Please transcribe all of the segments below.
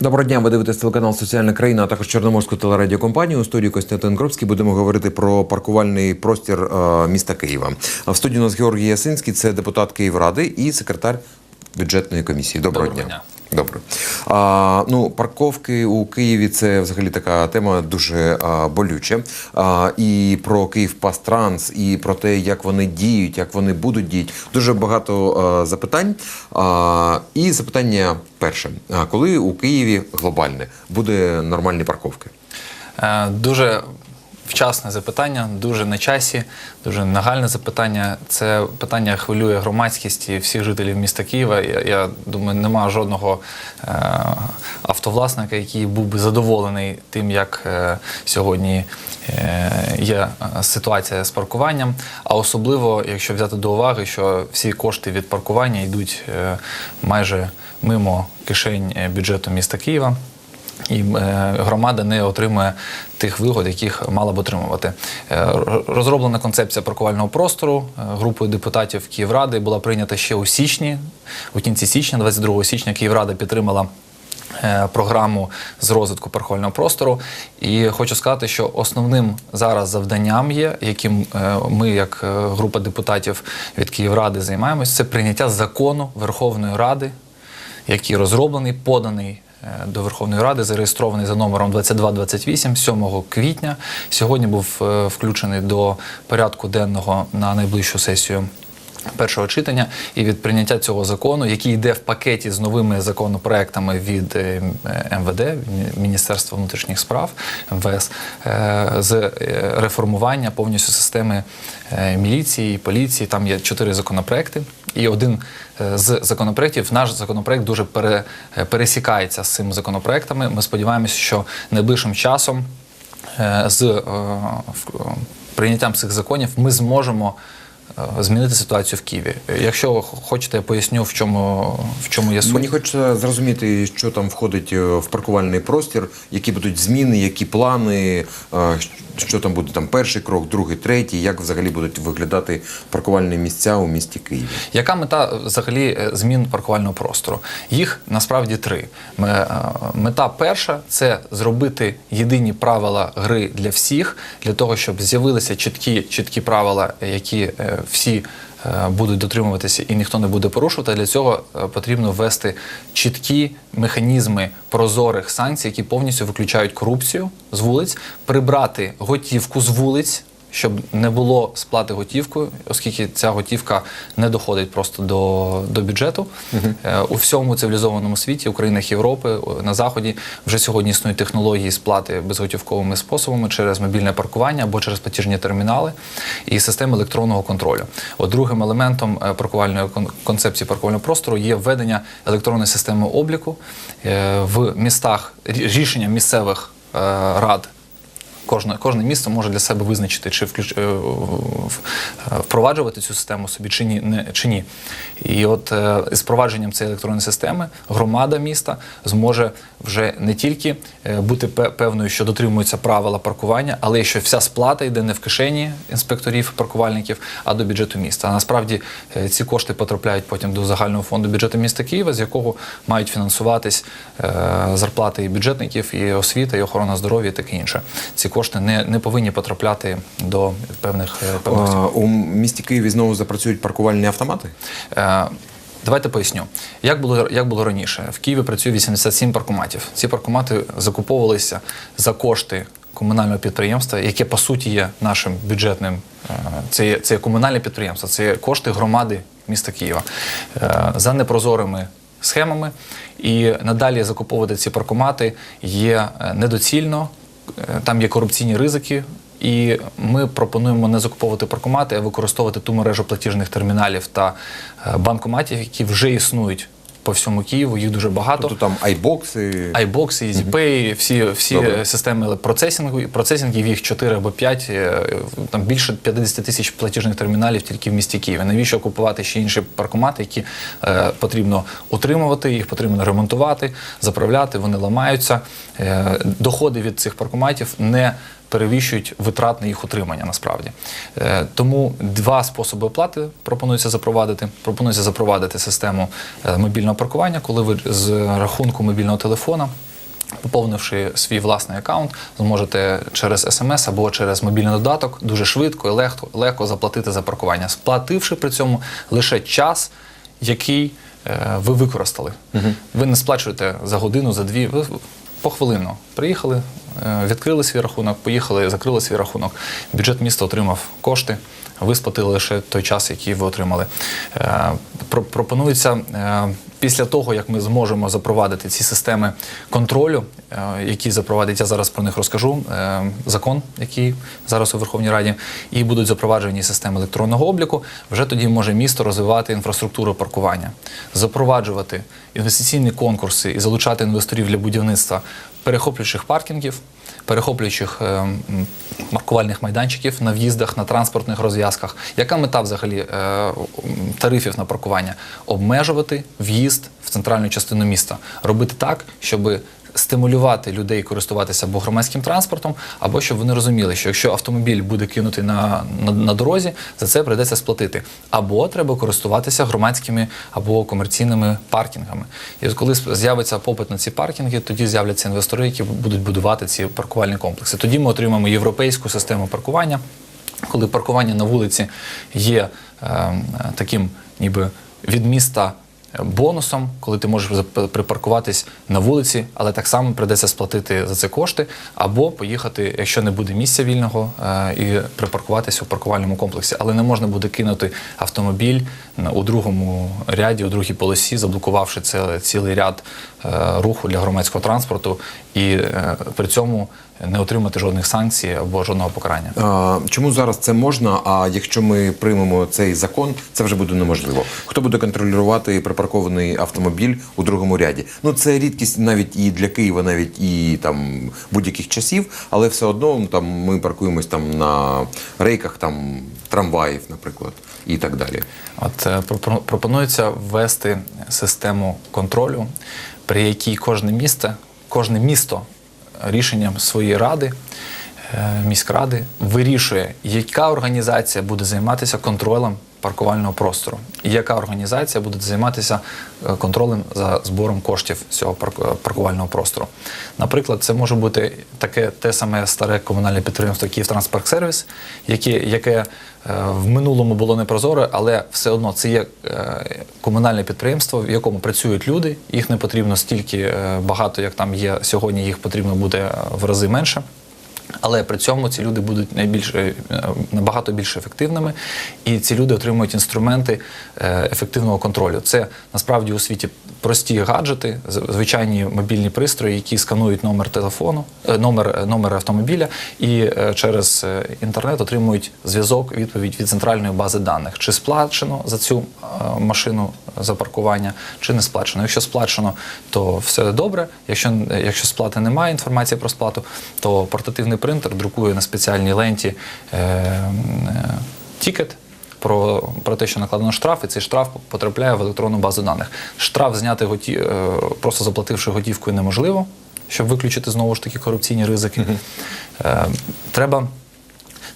Доброго дня, ви дивитесь телеканал Соціальна країна, а також Чорноморську телерадіокомпанію. У студії Костянтин Кропський будемо говорити про паркувальний простір е, міста Києва. А в студії у нас Георгій Ясинський, це депутат Київради і секретар бюджетної комісії. Доброго, Доброго дня. дня. Добре. А, ну, парковки у Києві це взагалі така тема дуже а, болюча. А, і про Київ Пастранс, і про те, як вони діють, як вони будуть діяти. Дуже багато а, запитань. А, і запитання перше: а, коли у Києві глобальне буде нормальні парковки? Е, Дуже вчасне запитання, дуже на часі, дуже нагальне запитання. Це питання хвилює громадськість і всіх жителів міста Києва. Я, я думаю, немає жодного е, автовласника, який був би задоволений тим, як е, сьогодні е, є е, ситуація з паркуванням. А особливо, якщо взяти до уваги, що всі кошти від паркування йдуть е, майже мимо кишень е, бюджету міста Києва. І е, громада не отримує тих вигод, яких мала б отримувати. Е, Розроблена концепція паркувального простору е, групою депутатів Київради була прийнята ще у січні. У кінці січня, 22 січня, Київрада підтримала. Програму з розвитку паркувального простору, і хочу сказати, що основним зараз завданням є, яким ми, як група депутатів від Київради, займаємось, це прийняття закону Верховної Ради який розроблений, поданий до Верховної Ради, зареєстрований за номером 2228 7 квітня. Сьогодні був е, включений до порядку денного на найближчу сесію. Першого читання і від прийняття цього закону, який йде в пакеті з новими законопроектами від е, МВД, Міністерства внутрішніх справ МВС, е, з е, реформування повністю системи міліції, поліції. Там є чотири законопроекти, і один з законопроєктів, наш законопроект дуже пере, пересікається з цими законопроектами. Ми сподіваємося, що найближчим часом з прийняттям цих законів ми зможемо. Е, Змінити ситуацію в Києві. Якщо хочете, я поясню, в чому, в чому є суть. Мені хочеться зрозуміти, що там входить е, в паркувальний простір, які будуть зміни, які плани, е, що там буде там перший крок, другий, третій, як взагалі будуть виглядати паркувальні місця у місті Києві. Яка мета взагалі змін паркувального простору? Їх насправді три. Ме- Мета перша це зробити єдині правила гри для всіх, для того, щоб з'явилися чіткі, чіткі правила, які всі. е, Будуть дотримуватися і ніхто не буде порушувати. Для цього е, потрібно ввести чіткі механізми прозорих санкцій, які повністю виключають корупцію з вулиць, прибрати готівку з вулиць, щоб не було сплати готівкою, оскільки ця готівка не доходить просто до, до бюджету. Е, У всьому цивілізованому світі, у країнах Європи, на Заході вже сьогодні існують технології сплати безготівковими способами через мобільне паркування або через платіжні термінали і системи електронного контролю. От другим елементом е, паркувальної кон- концепції паркувального простору є введення електронної системи обліку Е, в містах рішення місцевих е, рад. Кожне, кожне місто може для себе визначити, чи включ, е, е, впроваджувати цю систему собі чи ні. Не, чи ні. І от е, з впровадженням цієї електронної системи громада міста зможе вже не тільки бути пе- певною, що дотримуються правила паркування, але й що вся сплата йде не в кишені інспекторів, паркувальників, а до бюджету міста. А насправді ці кошти потрапляють потім до загального фонду бюджету міста Києва, з якого мають фінансуватись зарплати і бюджетників, і освіта, і охорона здоров'я, і таке інше. Ці кошти не, не повинні потрапляти до певних е, певних. А, у місті Києві знову запрацюють паркувальні автомати. Е, Давайте поясню, як було як було раніше. В Києві працює 87 паркоматів. Ці паркомати закуповувалися за кошти комунального підприємства, яке по суті є нашим бюджетним. е, Це є, це є комунальне підприємство, це є кошти громади міста Києва Е, за непрозорими схемами. І надалі закуповувати ці паркомати є недоцільно. Е, Там є корупційні ризики. І ми пропонуємо не закуповувати паркомати, а використовувати ту мережу платіжних терміналів та е, банкоматів, які вже існують по всьому Києву. Їх дуже багато. Тобто там айбокси. iBox, EasyPay, всі, всі Добре. системи процесінгу, процесінгів, їх 4 або 5, е, там більше 50 тисяч платіжних терміналів тільки в місті Києві. Навіщо купувати ще інші паркомати, які е, потрібно утримувати, їх потрібно ремонтувати, заправляти, вони ламаються. Е, доходи від цих паркоматів не перевищують витрат на їх утримання насправді. Е, Тому два способи оплати пропонується запровадити. Пропонується запровадити систему е, мобільного паркування, коли ви з рахунку мобільного телефона Поповнивши свій власний аккаунт, зможете через смс або через мобільний додаток дуже швидко і легко, легко заплатити за паркування, сплативши при цьому лише час, який е, ви використали. Ви не сплачуєте за годину, за дві, ви похвилинно приїхали, е, відкрили свій рахунок, поїхали, закрили свій рахунок. Бюджет міста отримав кошти. Ви сплатили лише той час, який ви отримали. Е, про- Пропонується е, після того, як ми зможемо запровадити ці системи контролю, е, які запровадить, я зараз про них розкажу. е, Закон, який зараз у Верховній Раді, і будуть запроваджені системи електронного обліку. Вже тоді може місто розвивати інфраструктуру паркування, запроваджувати інвестиційні конкурси і залучати інвесторів для будівництва перехоплюючих паркінгів, перехоплюючих е, маркувальних майданчиків на в'їздах, на транспортних розв'язках. Яка мета взагалі е, тарифів на паркування? Обмежувати в'їзд в центральну частину міста, робити так, щоб стимулювати людей користуватися або громадським транспортом, або щоб вони розуміли, що якщо автомобіль буде кинутий на, на, на дорозі, за це прийдеться сплатити. Або треба користуватися громадськими або комерційними паркінгами. І от коли з'явиться попит на ці паркінги, тоді з'являться інвестори, які будуть будувати ці паркувальні комплекси. Тоді ми отримаємо європейську систему паркування, коли паркування на вулиці є е, таким, ніби від міста. Бонусом, коли ти можеш припаркуватись на вулиці, але так само прийдеться сплатити за це кошти, або поїхати, якщо не буде місця вільного, е, і припаркуватися у паркувальному комплексі. Але не можна буде кинути автомобіль у другому ряді, у другій полосі, заблокувавши це, цілий ряд е, руху для громадського транспорту, і е, при цьому не отримати жодних санкцій або жодного покарання. А, чому зараз це можна? А якщо ми приймемо цей закон, це вже буде неможливо. Хто буде контролювати припаркований автомобіль у другому ряді? Ну це рідкість навіть і для Києва, навіть і там будь-яких часів, але все одно ну, там ми паркуємось там на рейках там трамваїв, наприклад, і так далі. От е, пропонується ввести систему контролю, при якій кожне місто, кожне місто рішенням своєї ради, е, міськради вирішує, яка організація буде займатися контролем паркувального простору, і яка організація буде займатися е, контролем за збором коштів цього парк- паркувального простору. Наприклад, це може бути таке те саме старе комунальне підприємство Київтранспортсервіс, яке, яке е, в минулому було непрозоре, але все одно це є е, комунальне підприємство, в якому працюють люди. Їх не потрібно стільки е, багато, як там є сьогодні. Їх потрібно буде е, в рази менше. Але при цьому ці люди будуть найбільш е, набагато більш ефективними, і ці люди отримують інструменти е, ефективного контролю. Це насправді у світі прості гаджети, звичайні мобільні пристрої, які сканують номер телефону, е, номер, е, номер автомобіля, і е, через інтернет отримують зв'язок, відповідь від центральної бази даних, чи сплачено за цю машину за паркування, чи не сплачено. Якщо сплачено, то все добре. Якщо, якщо сплати немає інформації про сплату, то портативний принтер друкує на спеціальній ленті е, тікет. Про, про те, що накладено штраф, і цей штраф потрапляє в електронну базу даних. Штраф зняти готі, е, просто заплативши готівкою, неможливо, щоб виключити знову ж таки корупційні ризики. Е, треба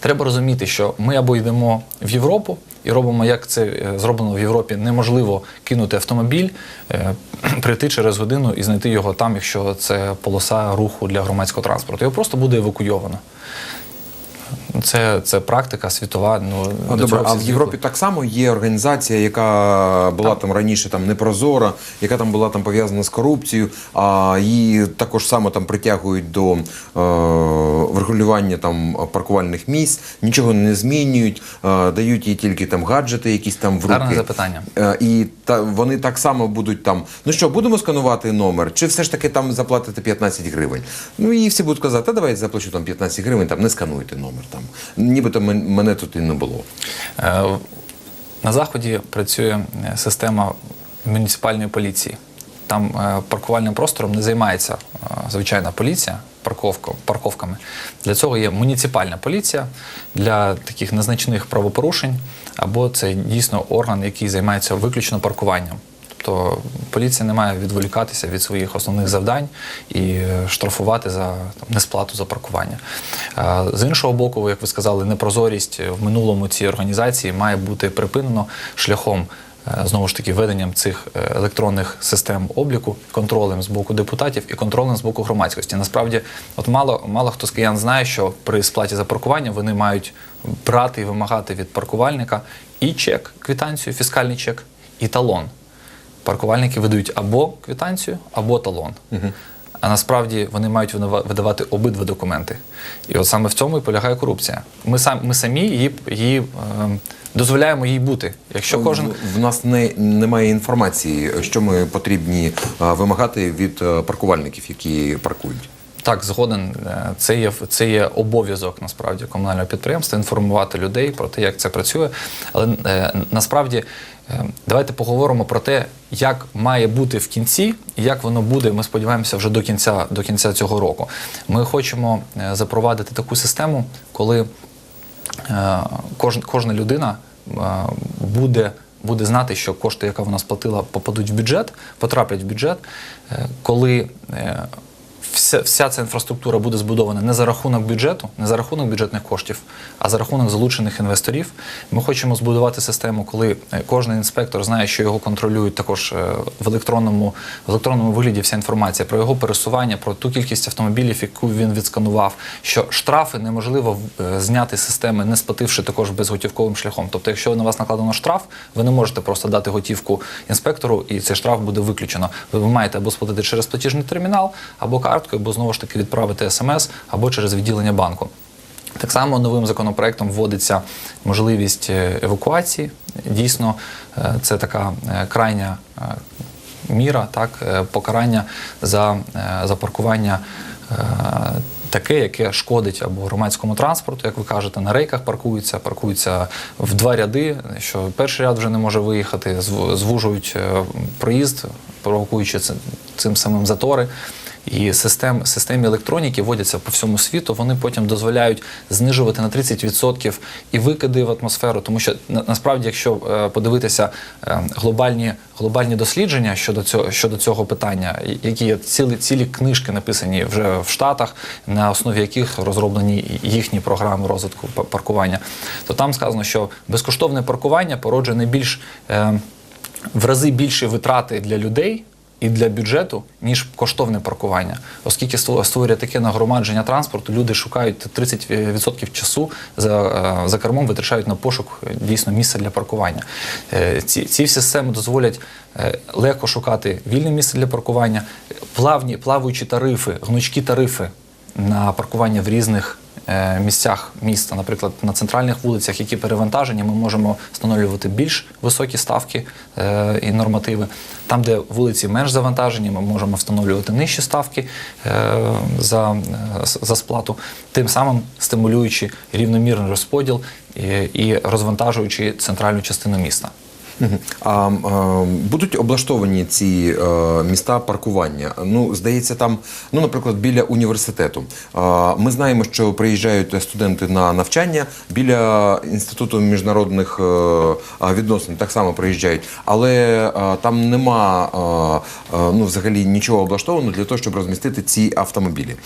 Треба розуміти, що ми або йдемо в Європу і робимо, як це е, зроблено в Європі, неможливо кинути автомобіль, прийти через годину і знайти його там, якщо це полоса руху для громадського транспорту. Його просто буде евакуйовано. Це, це практика світова. Ну, А, добре, а в звикли. Європі так само є організація, яка була там раніше там непрозора, яка там була там пов'язана з корупцією, а її також само там притягують до е, врегулювання там паркувальних місць, нічого не змінюють, е, дають їй тільки там гаджети, якісь там в руки. Гарне запитання. Е, І та вони так само будуть там. Ну що, будемо сканувати номер, чи все ж таки там заплатити 15 гривень? Ну і всі будуть казати, та давай я заплачу там 15 гривень, там не скануйте номер. Там нібито мене тут і не було. Е, На заході працює е, система муніципальної поліції. Там е, паркувальним простором не займається звичайна поліція парковками. Для цього є муніципальна поліція для таких незначних правопорушень, або це дійсно орган, який займається виключно паркуванням. Тобто поліція не має відволікатися від своїх основних завдань і е, штрафувати за там, несплату за паркування. Е, З іншого боку, як ви сказали, непрозорість в минулому цієї організації має бути припинено шляхом е, знову ж таки введенням цих електронних систем обліку, контролем з боку депутатів і контролем з боку громадськості. Насправді, от мало, мало хто з киян знає, що при сплаті за паркування вони мають брати і вимагати від паркувальника і чек, квитанцію, фіскальний чек, і талон. Паркувальники видають або квитанцію, або талон. А насправді вони мають видава- видавати обидва документи. І от саме в цьому і полягає корупція. Ми, сам, ми самі її, її ем, дозволяємо їй бути. Якщо кожен В- в нас не, немає інформації, що ми потрібні а, вимагати від е, паркувальників, які паркують. Так, згоден. Е, Це є це є обов'язок насправді комунального підприємства інформувати людей про те, як це працює. Але е, насправді е, давайте поговоримо про те, як має бути в кінці, і як воно буде. Ми сподіваємося вже до кінця до кінця цього року. Ми хочемо е, запровадити таку систему, коли е, кожна людина е, буде. Буде знати, що кошти, які вона сплатила, попадуть в бюджет, потраплять в бюджет, е, коли е, вся, вся ця інфраструктура буде збудована не за рахунок бюджету, не за рахунок бюджетних коштів, а за рахунок залучених інвесторів. Ми хочемо збудувати систему, коли е, кожен інспектор знає, що його контролюють також е, в електронному, в електронному вигляді вся інформація про його пересування, про ту кількість автомобілів, яку він відсканував, що штрафи неможливо е, зняти з системи, не сплативши також безготівковим шляхом. Тобто, якщо на вас накладено штраф, ви не можете просто дати готівку інспектору, і цей штраф буде виключено. Ви маєте або сплатити через платіжний термінал, або карткою, або знову ж таки відправити смс, або через відділення банку. Так само новим законопроектом вводиться можливість е, евакуації. Дійсно, е, це така е, крайня міра, так, покарання за, за паркування. Таке, яке шкодить або громадському транспорту, як ви кажете, на рейках паркуються, паркуються в два ряди, що перший ряд вже не може виїхати, звужують проїзд, провокуючи цим самим затори. І систем, системі електроніки вводяться по всьому світу. Вони потім дозволяють знижувати на 30% і викиди в атмосферу. Тому що на- насправді, якщо е, подивитися е, глобальні, глобальні дослідження щодо цього щодо цього питання, які є цілі цілі книжки написані вже в Штатах, на основі яких розроблені їхні програми розвитку паркування, то там сказано, що безкоштовне паркування породжує найбільш е, в рази більші витрати для людей і для бюджету, ніж коштовне паркування. Оскільки ство- створює таке нагромадження транспорту, люди шукають 30% часу за, е, за кермом, витрачають на пошук е, дійсно місця для паркування. Е, Ці, ці системи дозволять е, легко шукати вільне місце для паркування, плавні, плаваючі тарифи, гнучкі тарифи на паркування в різних е, місцях міста, наприклад, на центральних вулицях, які перевантажені, ми можемо встановлювати більш високі ставки е, і нормативи. Там, де вулиці менш завантажені, ми можемо встановлювати нижчі ставки е, за, е, за сплату, тим самим стимулюючи рівномірний розподіл і розвантажуючи центральну частину міста. А, будуть облаштовані ці е, міста паркування. Ну, здається, там, ну, наприклад, біля університету. Ми знаємо, що приїжджають студенти на навчання біля інституту міжнародних е, відносин. Так само приїжджають, але е, там нема ну, взагалі нічого облаштовано для того, щоб розмістити ці автомобілі.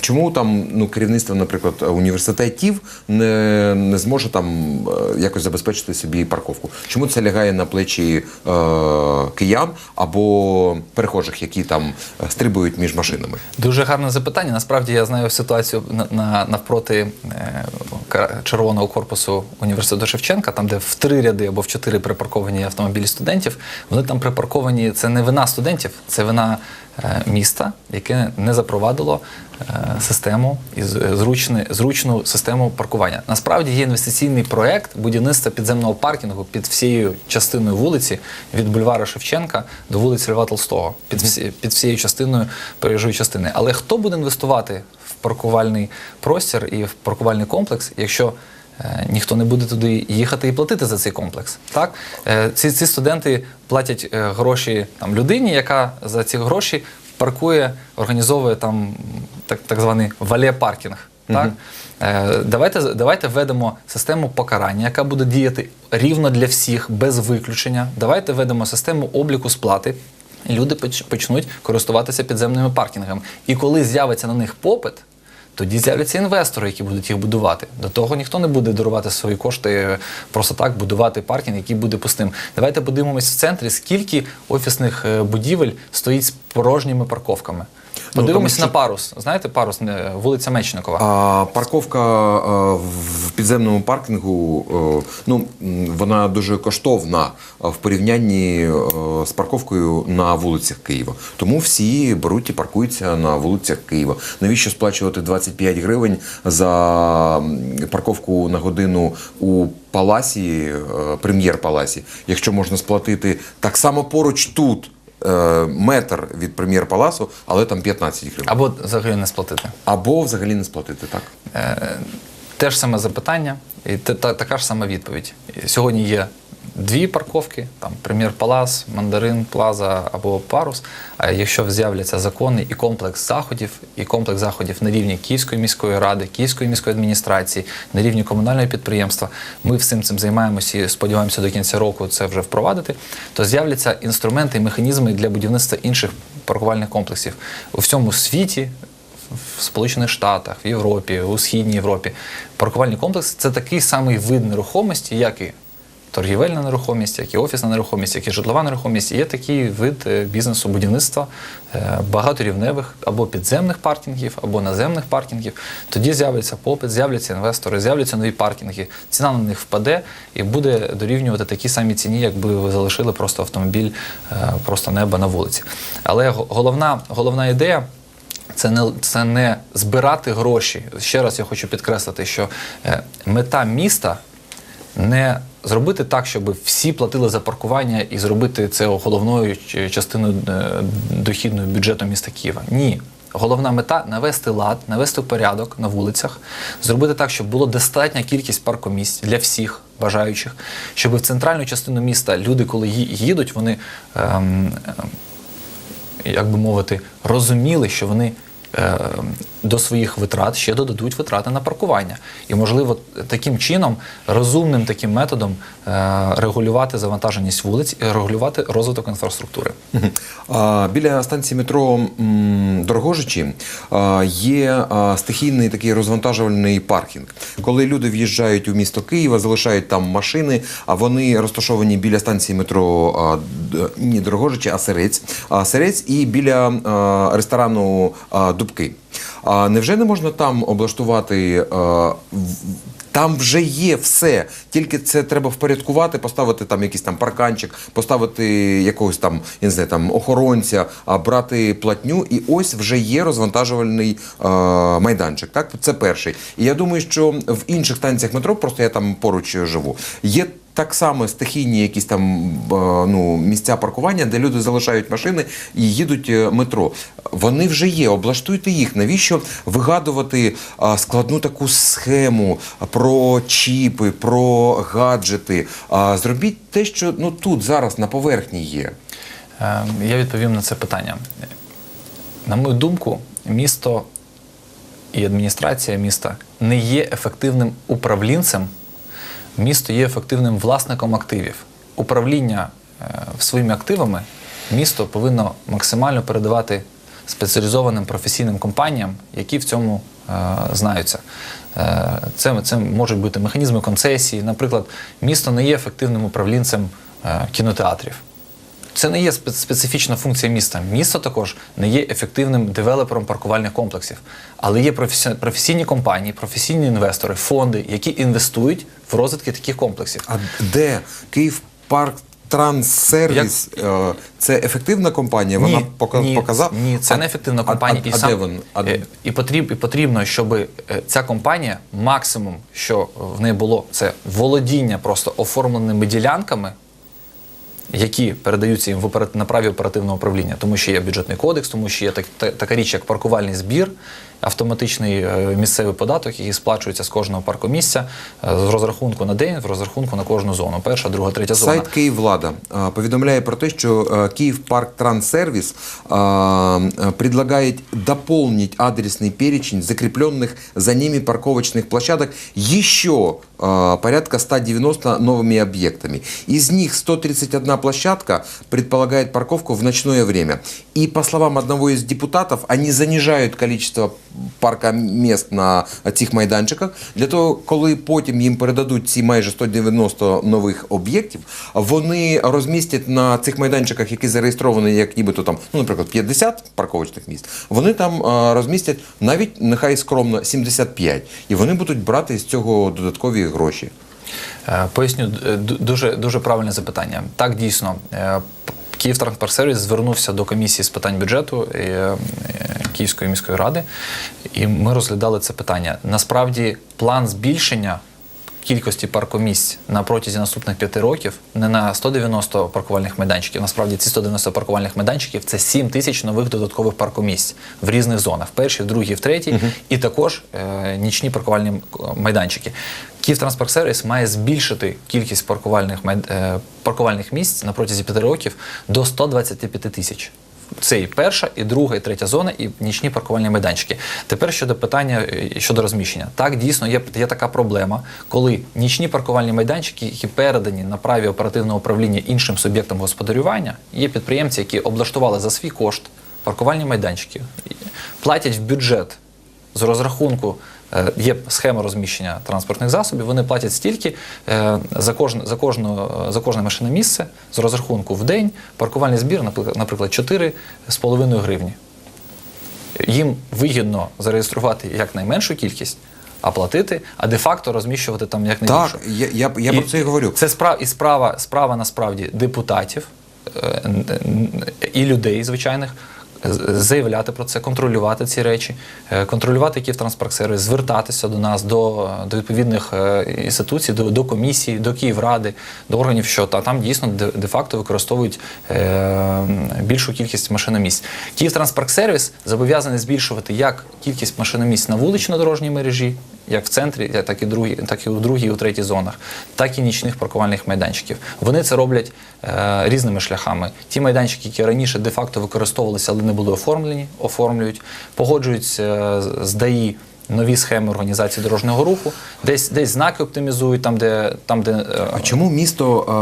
Чому там ну, керівництво, наприклад, університетів не, не зможе там якось забезпечити собі парковку? Чому це лягає на плечі е, киян або перехожих, які там е, стрибують між машинами? Дуже гарне запитання. Насправді я знаю ситуацію на, на навпроти е, червоного корпусу університету Шевченка, там, де в три ряди або в чотири припарковані автомобілі студентів. Вони там припарковані. Це не вина студентів, це вина міста, яке не запровадило е, систему і зручну систему паркування. Насправді є інвестиційний проект будівництва підземного паркінгу під всією частиною вулиці від бульвара Шевченка до вулиці Льва Толстого, під, всі, під всією частиною проїжджої частини. Але хто буде інвестувати в паркувальний простір і в паркувальний комплекс, якщо е, ніхто не буде туди їхати і платити за цей комплекс? Так? Е, ці, ці студенти платять е, гроші там, людині, яка за ці гроші паркує, організовує там так, так званий вале-паркінг. Так? Е, Давайте, давайте введемо систему покарання, яка буде діяти рівно для всіх, без виключення. Давайте введемо систему обліку сплати. І люди почнуть користуватися підземними паркінгами. І коли з'явиться на них попит, Тоді з'являться інвестори, які будуть їх будувати. До того ніхто не буде дарувати свої кошти е, просто так, будувати паркінг, який буде пустим. Давайте подивимось в центрі, скільки офісних е, будівель стоїть з порожніми парковками. Ну, Подивимось що- на парус. Знаєте, парус вулиця Мечникова. А парковка а, в підземному паркінгу, е, ну вона дуже коштовна в порівнянні е, з парковкою на вулицях Києва. Тому всі беруть і паркуються на вулицях Києва. Навіщо сплачувати 25 гривень за парковку на годину у паласі, е, прем'єр-паласі, якщо можна сплатити так само поруч тут. Е, Метр від прем'єр-паласу, але там 15 гривень. Або взагалі не сплатити. Або взагалі не сплатити, так? Те ж саме запитання і та, така ж сама відповідь. Сьогодні є дві парковки: там Прем'єр Палас, Мандарин, Плаза або Парус. А якщо з'являться закони і комплекс заходів, і комплекс заходів на рівні Київської міської ради, Київської міської адміністрації, на рівні комунального підприємства, ми всім цим займаємося і сподіваємося до кінця року це вже впровадити, то з'являться інструменти і механізми для будівництва інших паркувальних комплексів у всьому світі в Сполучених Штатах, в Європі, у Східній Європі. Паркувальний комплекс це такий самий вид нерухомості, як і торгівельна нерухомість, як і офісна нерухомість, як і житлова нерухомість. Є такий вид е, бізнесу будівництва е, багаторівневих або підземних паркінгів, або наземних паркінгів. Тоді з'явиться попит, з'являться інвестори, з'являться нові паркінги. Ціна на них впаде і буде дорівнювати такій самій ціні, якби ви залишили просто автомобіль, е, просто неба на вулиці. Але головна, головна ідея. Це не, це не збирати гроші. Ще раз я хочу підкреслити, що мета міста не зробити так, щоб всі платили за паркування і зробити це головною частиною е, дохідного бюджету міста Києва. Ні. Головна мета навести лад, навести порядок на вулицях, зробити так, щоб було достатня кількість паркомісць для всіх бажаючих, щоб в центральну частину міста люди, коли їдуть, вони ем, ем, як би мовити, розуміли, що вони е, до своїх витрат ще додадуть витрати на паркування. І, можливо, таким чином, розумним таким методом е, регулювати завантаженість вулиць і регулювати розвиток інфраструктури. Біля станції метро Дорогожичі є стихійний такий розвантажувальний паркінг. Коли люди в'їжджають у місто Києва, залишають там машини, а вони розташовані біля станції метро не Дорогожичі, а Серець. А, Серець і біля ресторану Дубки. А невже не можна там облаштувати? а, в- там вже є все, тільки це треба впорядкувати, поставити там якийсь там парканчик, поставити якогось там, я не знаю, там охоронця, а брати платню, і ось вже є розвантажувальний е, майданчик. Так, це перший. І я думаю, що в інших станціях метро, просто я там поруч живу, є. Так само стихійні якісь там е, ну, місця паркування, де люди залишають машини і їдуть е, метро. Вони вже є, облаштуйте їх. Навіщо вигадувати складну таку схему про чіпи, про гаджети? Зробіть те, що ну, тут зараз на поверхні є. Е, Я відповім на це питання. На мою думку, місто і адміністрація міста не є ефективним управлінцем, місто є ефективним власником активів. Управління е, своїми активами місто повинно максимально передавати спеціалізованим професійним компаніям, які в цьому е, знаються. Е, Це, це можуть бути механізми концесії. Наприклад, місто не є ефективним управлінцем кінотеатрів. Це не є специфічна функція міста. Місто також не є ефективним девелопером паркувальних комплексів, але є професійні компанії, професійні інвестори, фонди, які інвестують в розвитки таких комплексів. А де Київ парк Транссервіс е, це ефективна компанія? Вона ні, показала? Ні, це А- не ефективна компанія. А, і а, сам- де він? А, і, потріб, і потрібно, щоб е, ця компанія максимум, що в неї було, це володіння просто оформленими ділянками. Які передаються їм в операт- праві оперативного управління, тому що є бюджетний кодекс, тому що є так, та- така річ, як паркувальний збір, автоматичний е, місцевий податок, який сплачується з кожного паркомісця е, з розрахунку на день, в розрахунку на кожну зону. Перша, друга, третя зона. Сайт Київвлада а, повідомляє про те, що а, Київ Парк Транссервис а, а, предлагает дополнить адресный перечень закрепленных за ними парковочных площадок еще э, порядка 190 новыми объектами. Из них 131 площадка предполагает парковку в ночное время. И по словам одного из депутатов, они занижають количество парка мест на цих майданчиках для того, коли потім їм передадуть ці майже 190 нових об'єктів, вони розмістять на цих майданчиках, які зареєстровані як нібито там, ну, наприклад, 50 парковочних місць, вони там розмістять навіть нехай скромно 75. І вони будуть брати з цього додаткові гроші. Е, Поясню д- дуже, дуже правильне запитання. Так, дійсно, е, Київтранспортсервіс звернувся до комісії з питань бюджету е, е, Київської міської ради, і ми розглядали це питання. Насправді, план збільшення кількості паркомісць на протязі наступних п'яти років не на 190 паркувальних майданчиків. Насправді ці 190 паркувальних майданчиків це 7 тисяч нових додаткових паркомісць в різних зонах: в першій, в другій, в третій, і також е, нічні паркувальні м- майданчики. Київтранспортсервіс має збільшити кількість паркувальних май- е, паркувальних місць на протязі п'яти років до 125 тисяч. Це і перша, і друга, і третя зона, і нічні паркувальні майданчики. Тепер щодо питання е, щодо розміщення. Так, дійсно, є, є така проблема, коли нічні паркувальні майданчики, які передані на праві оперативного управління іншим суб'єктам господарювання, є підприємці, які облаштували за свій кошт паркувальні майданчики, платять в бюджет з розрахунку. Е, Є схема розміщення транспортних засобів. Вони платять стільки е, за кожне за кожну за кожне машине місце з розрахунку в день. Паркувальний збір, наприклад, наприклад, 4,5 гривні. Їм вигідно зареєструвати якнайменшу кількість, а платити, а де-факто розміщувати там якнайбільше. Так, я, я, я про це і говорю. Це справа і справа, справа насправді депутатів е, і людей звичайних. Заявляти про це, контролювати ці речі, е, контролювати Київтранспортсервіс, звертатися до нас, до, до відповідних е, інституцій, до, до комісії, до Київради, до органів, що та там дійсно де- де-факто використовують е, більшу кількість машиномісць. Київтранспортсервіс зобов'язаний збільшувати як кількість машиномісць на вулично-дорожній мережі, як в центрі, так і другі, так і у другій, і у третій зонах, так і нічних паркувальних майданчиків. Вони це роблять е, різними шляхами. Ті майданчики, які раніше де-факто використовувалися, але були оформлені, оформлюють, погоджуються з ДАІ нові схеми організації дорожнього руху, десь десь знаки оптимізують, там, де там, де е, А чому місто а,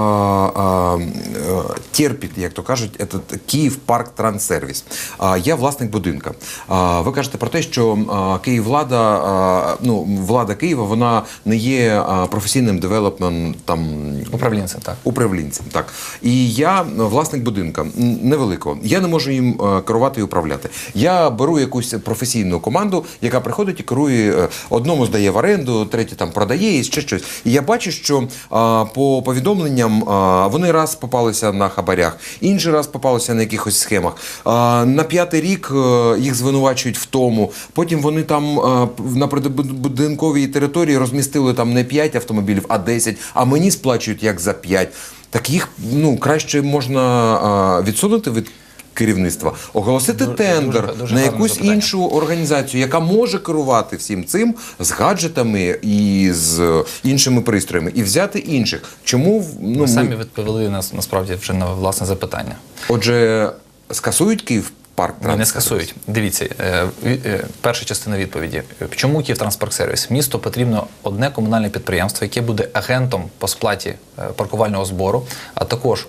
а, е, терпить, як то кажуть, этот Київ парк транссервіс? А, я власник будинка. А, ви кажете про те, що а, Київвлада, а, ну влада Києва, вона не є професійним девелопмент там управлінцем так. управлінцем. Так і я е, власник будинка невеликого. Я не можу їм е, керувати і управляти. Я беру якусь професійну команду, яка приходить і керує. Е, Одному здає в оренду, третє там продає і ще щось. І я бачу, що а, по повідомленням а, вони раз попалися на хабарях, інший раз попалися на якихось схемах. А, на п'ятий рік е, їх звинувачують в тому. Потім вони там е, на прибудинковій території розмістили там не 5 автомобілів, а 10, а мені сплачують як за 5. Так їх ну краще можна а, відсунути від. Керівництва оголосити Дуже- тендер дуже- дуже на якусь запитання. іншу організацію, яка може керувати всім цим з гаджетами і з іншими пристроями, і взяти інших. Чому ну Ми ми, самі відповіли нас насправді вже на власне запитання. отже скасують Київ парк Ні, не скасують. Дивіться, е, е, перша частина відповіді. Чому Київтранспортсервіс? Місту потрібно одне комунальне підприємство, яке буде агентом по сплаті е, паркувального збору, а також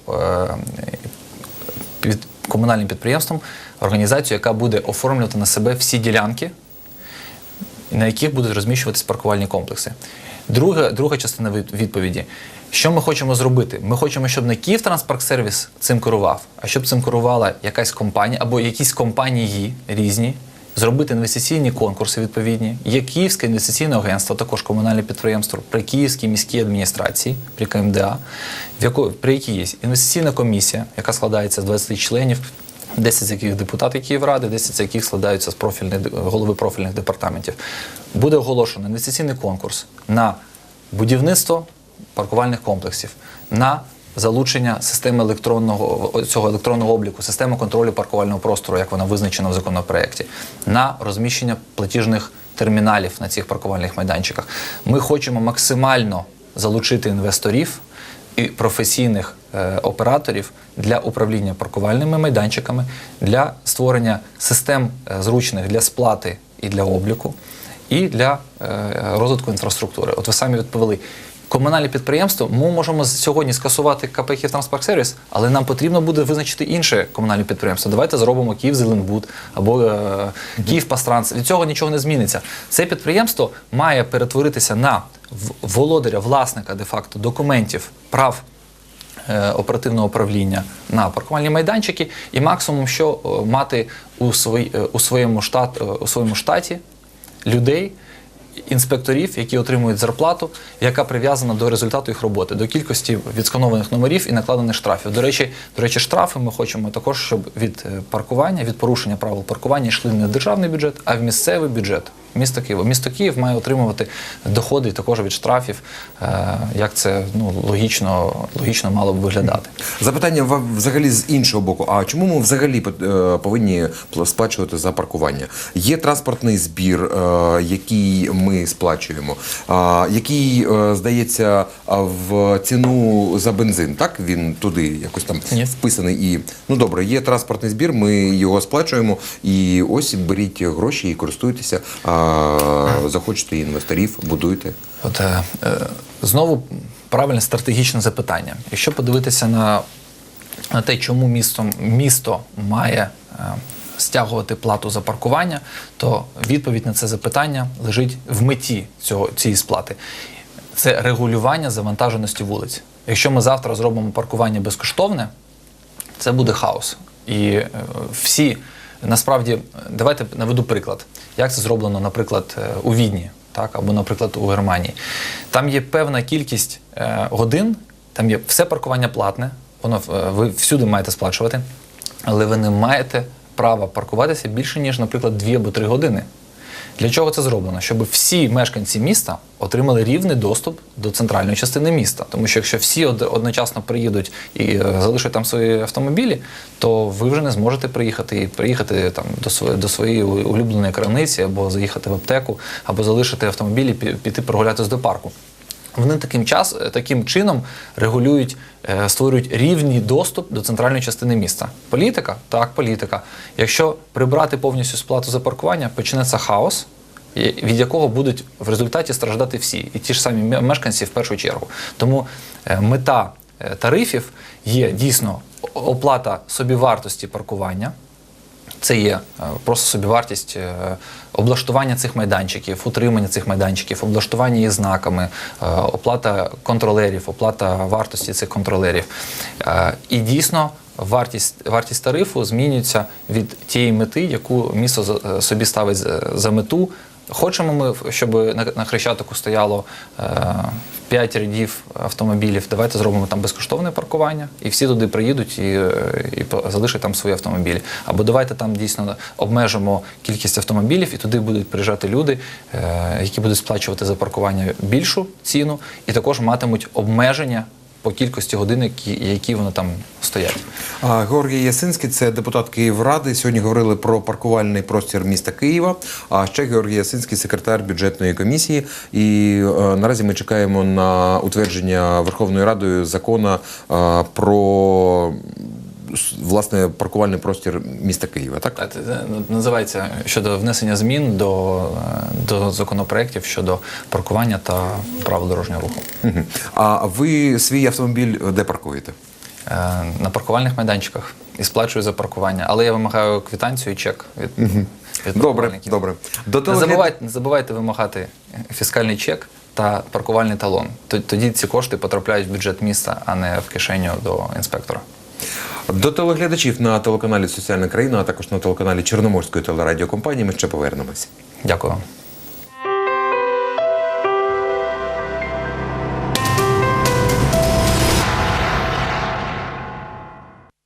під комунальним підприємством організацію, яка буде оформлювати на себе всі ділянки, на яких будуть розміщуватись паркувальні комплекси. Друга, друга частина відповіді. Що ми хочемо зробити? Ми хочемо, щоб не Київтранспарксервіс цим керував, а щоб цим керувала якась компанія або якісь компанії різні, зробити інвестиційні конкурси відповідні. Є Київське інвестиційне агентство, також комунальне підприємство при Київській міській адміністрації, при КМДА, в яко, при якій є інвестиційна комісія, яка складається з 20 членів, 10 з яких депутати Київради, 10 з яких складаються з профільних голови профільних департаментів. Буде оголошено інвестиційний конкурс на будівництво паркувальних комплексів, на залучення системи електронного цього електронного обліку, системи контролю паркувального простору, як вона визначена в законопроекті, на розміщення платіжних терміналів на цих паркувальних майданчиках. Ми хочемо максимально залучити інвесторів і професійних е, операторів для управління паркувальними майданчиками, для створення систем е, зручних для сплати і для обліку. і для е, розвитку інфраструктури. От ви самі відповіли. Комунальне підприємство ми можемо сьогодні скасувати КП «Київтранспортсервіс», але нам потрібно буде визначити інше комунальне підприємство. Давайте зробимо Київзеленбуд або е, Київпастранс. Від цього нічого не зміниться. Це підприємство має перетворитися на володаря, власника де-факто документів, прав е, оперативного управління на паркувальні майданчики, і максимум, що е, мати у, свої, е, у, своєму штат, у своєму штаті людей. Інспекторів, які отримують зарплату, яка прив'язана до результату їх роботи, до кількості відсканованих номерів і накладених штрафів. До речі, до речі, штрафи ми хочемо також, щоб від е, паркування, від порушення правил паркування йшли не в державний бюджет, а в місцевий бюджет. Місто Києва. Місто Київ має отримувати доходи також від штрафів, е, як це ну, логічно, логічно мало б виглядати. Запитання взагалі з іншого боку. А чому ми взагалі е, повинні пл- сплачувати за паркування? Є транспортний збір, е, який ми сплачуємо, який, здається, в ціну за бензин. Так він туди якось там Ні. вписаний. І ну добре, є транспортний збір, ми його сплачуємо. І ось беріть гроші і користуйтеся. Захочете інвесторів, будуйте. От, е, е, знову правильне стратегічне запитання. Якщо подивитися на, на те, чому місто, місто має е, стягувати плату за паркування, то відповідь на це запитання лежить в меті цього, цієї сплати. Це регулювання завантаженості вулиць. Якщо ми завтра зробимо паркування безкоштовне, це буде хаос. І всі насправді, давайте наведу приклад, як це зроблено, наприклад, е, у Відні, так, або, наприклад, у Германії. Там є певна кількість е, годин, там є все паркування платне, воно е, ви всюди маєте сплачувати, але ви не маєте права паркуватися більше, ніж, наприклад, 2 або 3 години. Для чого це зроблено? Щоб всі мешканці міста отримали рівний доступ до центральної частини міста. Тому що якщо всі од- одночасно приїдуть і е, залишать там свої автомобілі, то ви вже не зможете приїхати і приїхати там до своєї до своєї улюбленої крамниці, або заїхати в аптеку, або залишити автомобілі, пі- піти прогулятись до парку. Вони таким час, таким чином регулюють, е, створюють рівний доступ до центральної частини міста. Політика? Так, політика. Якщо прибрати повністю сплату за паркування, почнеться хаос, від якого будуть в результаті страждати всі, і ті ж самі мешканці в першу чергу. Тому е, мета е, тарифів є дійсно оплата собівартості паркування. Це є е, просто собівартість е, облаштування цих майданчиків, утримання цих майданчиків, облаштування їх знаками, е, оплата контролерів, оплата вартості цих контролерів. І дійсно вартість, вартість тарифу змінюється від тієї мети, яку місто собі ставить за мету. Хочемо ми, щоб на, Хрещатику стояло е, 5 рядів автомобілів. Давайте зробимо там безкоштовне паркування, і всі туди приїдуть і, е, і залишать там свої автомобілі. Або давайте там дійсно обмежимо кількість автомобілів, і туди будуть приїжджати люди, е, які будуть сплачувати за паркування більшу ціну, і також матимуть обмеження по кількості годин, які, які вони там стоять. Георгій Ясинський, це депутат Київради. Сьогодні говорили про паркувальний простір міста Києва. А ще Георгій Ясинський, секретар бюджетної комісії. І е, наразі ми чекаємо на утвердження Верховною Радою закону е, про власне паркувальний простір міста Києва. Так Так, це називається щодо внесення змін до, е, до законопроєктів щодо паркування та правил дорожнього руху. А ви свій автомобіль де паркуєте? Е, На паркувальних майданчиках і сплачую за паркування. Але я вимагаю квитанцію і чек від, від Добре, добре. До Не забувайте, не забувайте вимагати фіскальний чек та паркувальний талон. Тоді ці кошти потрапляють в бюджет міста, а не в кишеню до інспектора. До телеглядачів на телеканалі Соціальна країна, а також на телеканалі Чорноморської телерадіокомпанії. Ми ще повернемось. Дякую.